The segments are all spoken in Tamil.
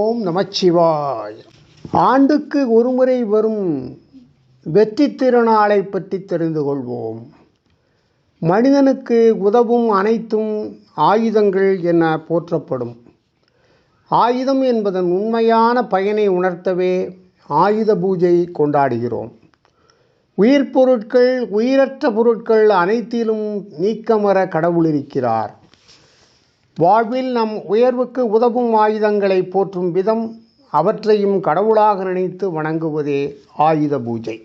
ஓம் நமச்சிவாய். ஆண்டுக்கு ஒருமுறை வரும் வெற்றி திருநாளை பற்றி தெரிந்து கொள்வோம். மனிதனுக்கு உதவும் அனைத்தும் ஆயுதங்கள் என போற்றப்படும். ஆயுதம் என்பதன் உண்மையான பயனை உணர்த்தவே ஆயுத பூஜை கொண்டாடுகிறோம். உயிர் பொருட்கள் உயிரற்ற பொருட்கள் அனைத்திலும் நீக்கமர கடவுள் இருக்கிறார். வாழ்வில் நம் உயர்வுக்கு உதவும் ஆயுதங்களை போற்றும் விதம் அவற்றையும் கடவுளாக நினைத்து வணங்குவதே ஆயுத பூஜை.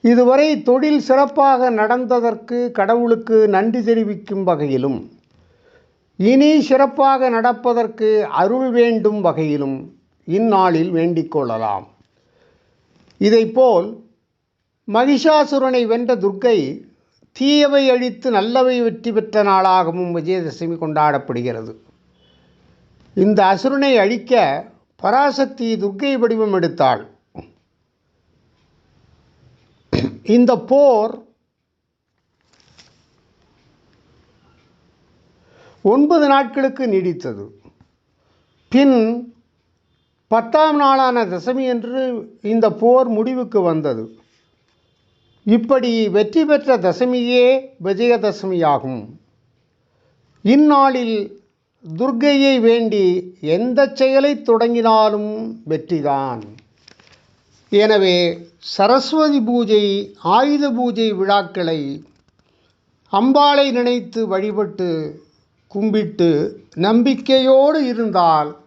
இதுவரை தொழில் சிறப்பாக நடந்ததற்கு கடவுளுக்கு நன்றி தெரிவிக்கும் வகையிலும் இனி சிறப்பாக நடப்பதற்கு அருள் வேண்டும் வகையிலும் இந்நாளில் வேண்டிக் கொள்ளலாம். இதைப்போல் மகிஷாசுரனை வென்ற துர்க்கை தீயவை அழித்து நல்லவை வெற்றி பெற்ற நாளாகவும் விஜயதசமி கொண்டாடப்படுகிறது. இந்த அசுரனை அழிக்க பராசக்தி துர்க்கை வடிவம் எடுத்தாள். இந்த போர் ஒன்பது நாட்களுக்கு நீடித்தது. பின் பத்தாம் நாளான தசமி என்று இந்த போர் முடிவுக்கு வந்தது. இப்படி வெற்றி பெற்ற தசமியே விஜயதசமியாகும் இந்நாளில் துர்க்கையை வேண்டி எந்த செயலை தொடங்கினாலும் வெற்றிதான். எனவே சரஸ்வதி பூஜை ஆயுத பூஜை விழாக்களை அம்பாளை நினைத்து வழிபட்டு கும்பிட்டு நம்பிக்கையோடு இருந்தால்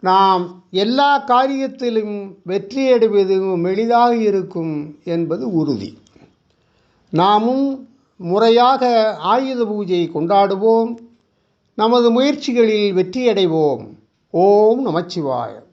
நாம் எல்லா காரியத்திலும் வெற்றியடைவது எளிதாக இருக்கும் என்பது உறுதி. நாமும் முறையாக ஆயுத பூஜை கொண்டாடுவோம். நமது முயற்சிகளில் வெற்றியடைவோம். ஓம் நமச்சிவாயம்.